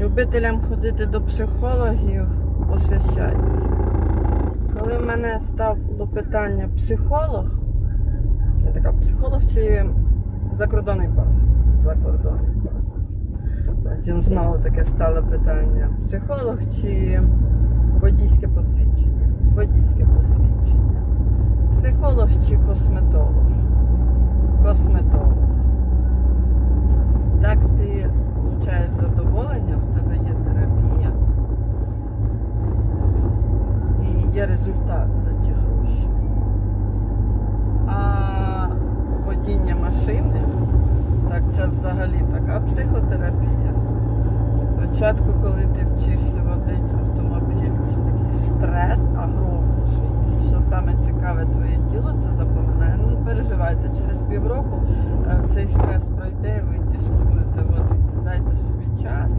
Любителям ходити до психологів освящається. Коли в мене стало питання психолог, я така психолог чи закордонний паспорт? Закордонний паспорт. Потім знову таке стало питання: психолог чи водійське посвідчення? Водійське посвідчення. Психолог чи косметолог? Косметолог. Так ти получаєш задоволення, в тебе є терапія і є результат за ті гроші. А водіння машини, так це взагалі така психотерапія. Спочатку, коли ти вчишся водити автомобіль, це такий стрес огромніший. Що саме цікаве, твоє тіло це запам'ятає. Ну, переживайте, через півроку е, цей стрес пройде, і ви дійсно будете водити. Дайте собі час.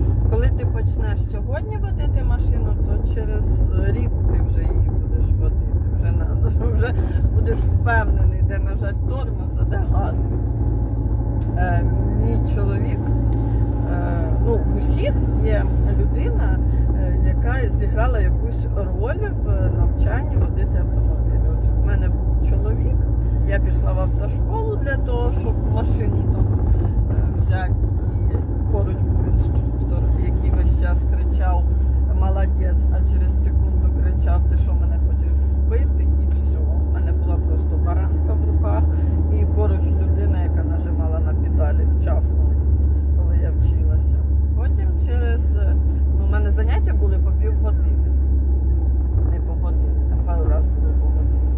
І коли ти почнеш сьогодні водити машину, то через рік ти вже її будеш водити. Вже, вже будеш впевнений, де нажати тормоз, а де газ. Е, мій чоловік, е, ну, в усіх є людина, е, яка зіграла якусь роль в навчанні водити автомобіль. От в мене був чоловік, я пішла в автошколу для того, щоб машину там е, взяти. І поруч був інструктор, який весь час кричав молодець, а через секунду кричав, ти що мене хочеш вбити, і все. У мене була просто баранка в руках, і поруч людина, яка нажимала на педалі вчасно, коли я вчилася. Потім через е, ну, у мене заняття були по півгодини. Не по годині, там пару разів було по годині.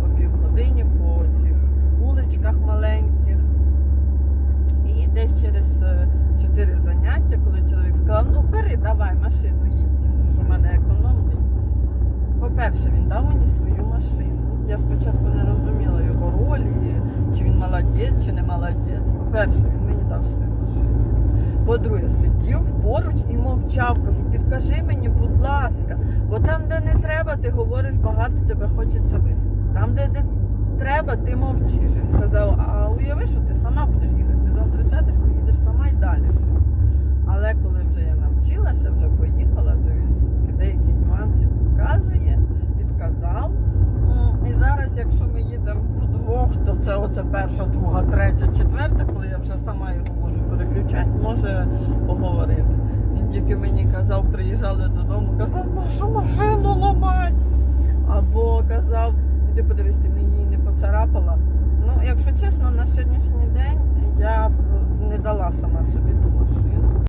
По півгодині по цих вуличках маленьких. І десь через е, чотири заняття, коли чоловік сказав, ну бери, давай машину їдь, що в мене економний. По-перше, він дав мені свою машину. Я спочатку не розуміла його ролі, чи він молодець, чи не молодець. По-перше, він мені дав свою машину. По-друге, сидів поруч і мовчав. Кажу, підкажи мені, будь ласка, бо там, де не треба, ти говориш багато, тебе хочеться висити. Там, де не треба, ти мовчиш. Він казав, а уяви, що ти сама будеш їхати. Ти завтра сядеш, поїдеш сама і далі. Що? Але коли вже я навчилася, вже поїхала, то він все-таки деякі нюанси підказує, підказав. М, І зараз, якщо ми їдемо то це оце перша, друга, третя, четверта, коли я вже сама його можу переключати, може поговорити. Він тільки мені казав, приїжджали додому, казав, нашу машину ламать. Або казав, іди подивись, ти мені її не поцарапала. Ну, якщо чесно, на сьогоднішній день я б не дала сама собі ту машину.